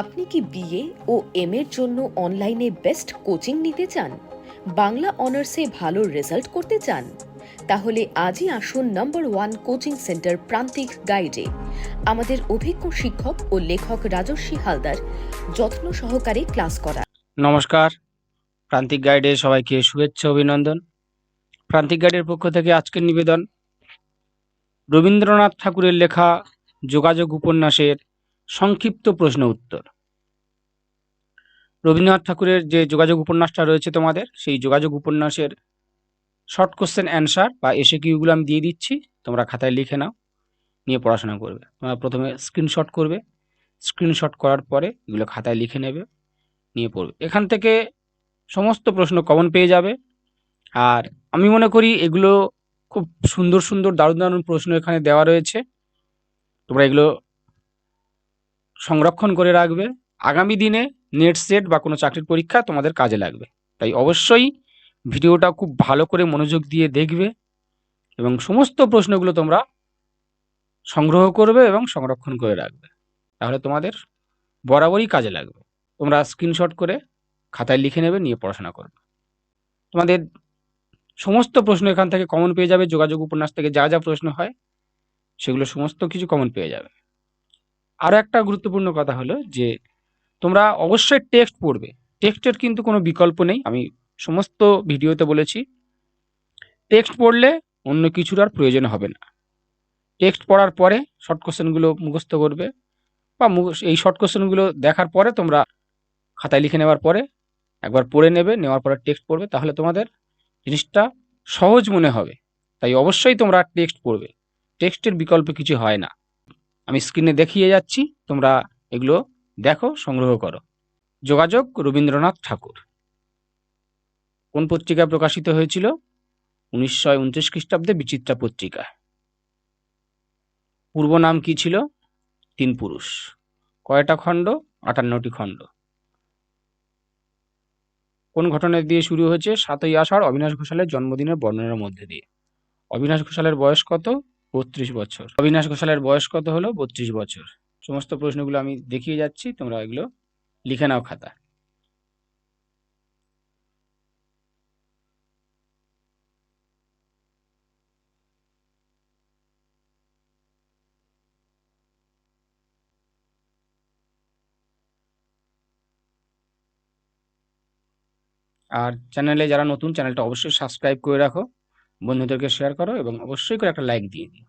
আপনি কি বিএ ও এম এর জন্য অনলাইনে বেস্ট কোচিং নিতে চান? বাংলা অনার্সে ভালো রেজাল্ট করতে চান? তাহলে আজই আসুন নম্বর ওয়ান কোচিং সেন্টার প্রান্তিক গাইডে। আমাদের অভিজ্ঞ শিক্ষক ও লেখক রাজস্বী হালদার যত্ন সহকারে ক্লাস করা নমস্কার। প্রান্তিক গাইডে সবাইকে শুভেচ্ছা, অভিনন্দন। প্রান্তিক গাইডের পক্ষ থেকে আজকের নিবেদন। রবীন্দ্রনাথ ঠাকুরের লেখা যোগাযোগ উপন্যাসের সংক্ষিপ্ত প্রশ্ন উত্তর। রবীন্দ্রনাথ ঠাকুরের যে যোগাযোগ উপন্যাসটা রয়েছে তোমাদের, সেই যোগাযোগ উপন্যাসের শর্ট কোশ্চেন অ্যান্সার বা এসে কিউগুলো আমি দিয়ে দিচ্ছি, তোমরা খাতায় লিখে নাও, নিয়ে পড়াশোনা করবে। তোমরা প্রথমে স্ক্রিনশট করবে স্ক্রিনশট করার পরে এগুলো খাতায় লিখে নেবে, নিয়ে পড়বে। এখান থেকে সমস্ত প্রশ্ন কমন পেয়ে যাবে। আর আমি মনে করি এগুলো খুব সুন্দর সুন্দর দারুণ দারুণ প্রশ্ন এখানে দেওয়া রয়েছে। তোমরা এগুলো সংরক্ষণ করে রাখবে। আগামী দিনে নেট সেট বা কোনো চাকরির পরীক্ষা তোমাদের কাজে লাগবে। তাই অবশ্যই ভিডিওটা খুব ভালো করে মনোযোগ দিয়ে দেখবে এবং সমস্ত প্রশ্নগুলো তোমরা সংগ্রহ করবে এবং সংরক্ষণ করে রাখবে। তাহলে তোমাদের বরাবরই কাজে লাগবে। তোমরা স্ক্রিনশট করে খাতায় লিখে নেবে, নিয়ে পড়াশোনা করবে। তোমাদের সমস্ত প্রশ্ন এখান থেকে কমন পেয়ে যাবে। যোগাযোগ উপন্যাস থেকে যা যা প্রশ্ন হয়, সেগুলো সমস্ত কিছু কমন পেয়ে যাবে। আরও একটা গুরুত্বপূর্ণ কথা হলো যে, তোমরা অবশ্যই টেক্সট পড়বে। টেক্সটের কিন্তু কোনো বিকল্প নেই। আমি সমস্ত ভিডিওতে বলেছি টেক্সট পড়লে অন্য কিছুর আর প্রয়োজন হবে না। টেক্সট পড়ার পরে শর্ট কোশ্চেনগুলো মুখস্থ করবে বা এই শর্ট কোশ্চেনগুলো দেখার পরে তোমরা খাতায় লিখে নেওয়ার পরে একবার পড়ে নেবে, নেওয়ার পরে টেক্সট পড়বে, তাহলে তোমাদের জিনিসটা সহজ মনে হবে। তাই অবশ্যই তোমরা টেক্সট পড়বে। টেক্সটের বিকল্প কিছু হয় না। আমি স্ক্রিনে দেখিয়ে যাচ্ছি, তোমরা এগুলো দেখো, সংগ্রহ করো। যোগাযোগ রবীন্দ্রনাথ ঠাকুর। কোন পত্রিকায় প্রকাশিত হয়েছিল? উনিশশো উনত্রিশ খ্রিস্টাব্দে বিচিত্রা পত্রিকা। পূর্ব নাম কি ছিল? তিন পুরুষ। কয়টা খণ্ড? আটান্নটি খণ্ড। কোন ঘটনা দিয়ে শুরু হয়েছে? সাতই আষাঢ় অবিনাশ ঘোষালের জন্মদিনের বর্ণনার মধ্যে দিয়ে। অবিনাশ ঘোষালের বয়স কত? বত্রিশ বছর। অবিনাশ ঘোষালের বয়স কত হলো? বত্রিশ বছর। সমস্ত প্রশ্নগুলো আমি দেখিয়ে যাচ্ছি, তোমরা এগুলো লিখে নাও খাতা। আর চ্যানেলে যারা নতুন চ্যানেলটা অবশ্যই সাবস্ক্রাইব করে রাখো। বন্ধুদেরকে শেয়ার করো এবং অবশ্যই করে একটা লাইক দিয়ে দিও।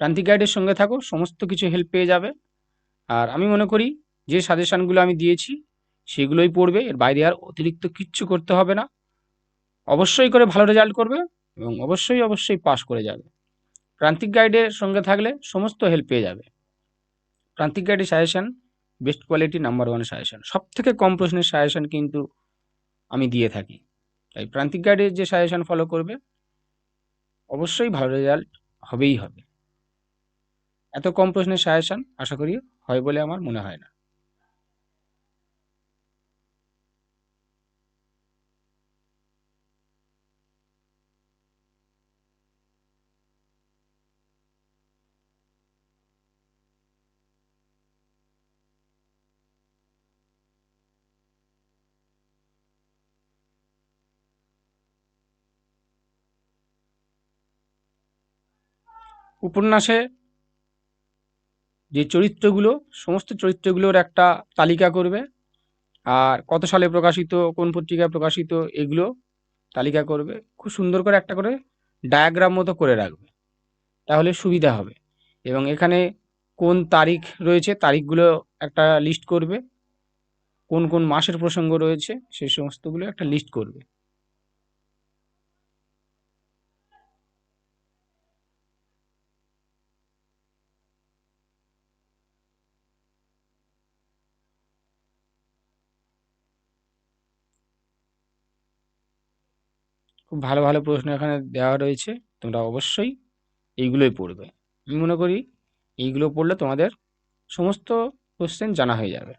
প্রান্তিক গাইডের সঙ্গে থাকো, সমস্ত কিছু হেল্প পেয়ে যাবে। আর আমি মনে করি, যে সাজেশানগুলো আমি দিয়েছি, সেগুলোই পড়বে, এর বাইরে আর অতিরিক্ত কিচ্ছু করতে হবে না। অবশ্যই করে ভালো রেজাল্ট করবে এবং অবশ্যই অবশ্যই পাস করে যাবে। প্রান্তিক গাইডের সঙ্গে থাকলে সমস্ত হেল্প পেয়ে যাবে। প্রান্তিক গাইডের suggestion best quality number one suggestion সব থেকে কম প্রশ্নের সাজেশান কিন্তু আমি দিয়ে থাকি। তাই প্রান্তিক গাইডের যে সাজেশান ফলো করবে অবশ্যই ভালো রেজাল্ট হবেই হবে। এত কম প্রশ্নের সাজেশন আশা করি হয় বলে আমার মনে হয় না। উপন্যাসে যে চরিত্রগুলো, সমস্ত চরিত্রগুলোর একটা তালিকা করবে। আর কত সালে প্রকাশিত, কোন পত্রিকায় প্রকাশিত, এগুলো তালিকা করবে। খুব সুন্দর করে একটা করে ডায়াগ্রাম মতো করে রাখবে। তাহলে সুবিধা হবে। এবং এখানে কোন তারিখ রয়েছে, তারিখগুলো একটা লিস্ট করবে। কোন কোন মাসের প্রসঙ্গ রয়েছে, সেই সমস্তগুলো একটা লিস্ট করবে। খুব ভালো ভালো প্রশ্ন এখানে দেওয়া রয়েছে। তোমরা অবশ্যই এইগুলোই পড়বে। আমি মনে করি এইগুলো পড়লে তোমাদের সমস্ত কোশ্চেন জানা হয়ে যাবে।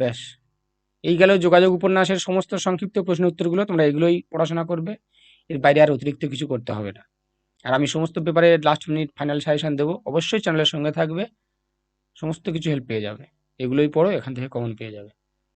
ব্যাস। এই গেল যোগাযোগ উপন্যাসের সমস্ত সংক্ষিপ্ত প্রশ্ন উত্তরগুলো, তোমরা এগুলোই পড়াশোনা করবে। এর বাইরে আর অতিরিক্ত কিছু করতে হবে না। আর আমি সমস্ত পেপারে লাস্ট মিনিট ফাইনাল সাজেশন দেবো। অবশ্যই চ্যানেলের সঙ্গে থাকবে। সমস্ত কিছু হেল্প পেয়ে যাবে। এগুলোই পড়ো, এখান থেকে কমন পেয়ে যাবে।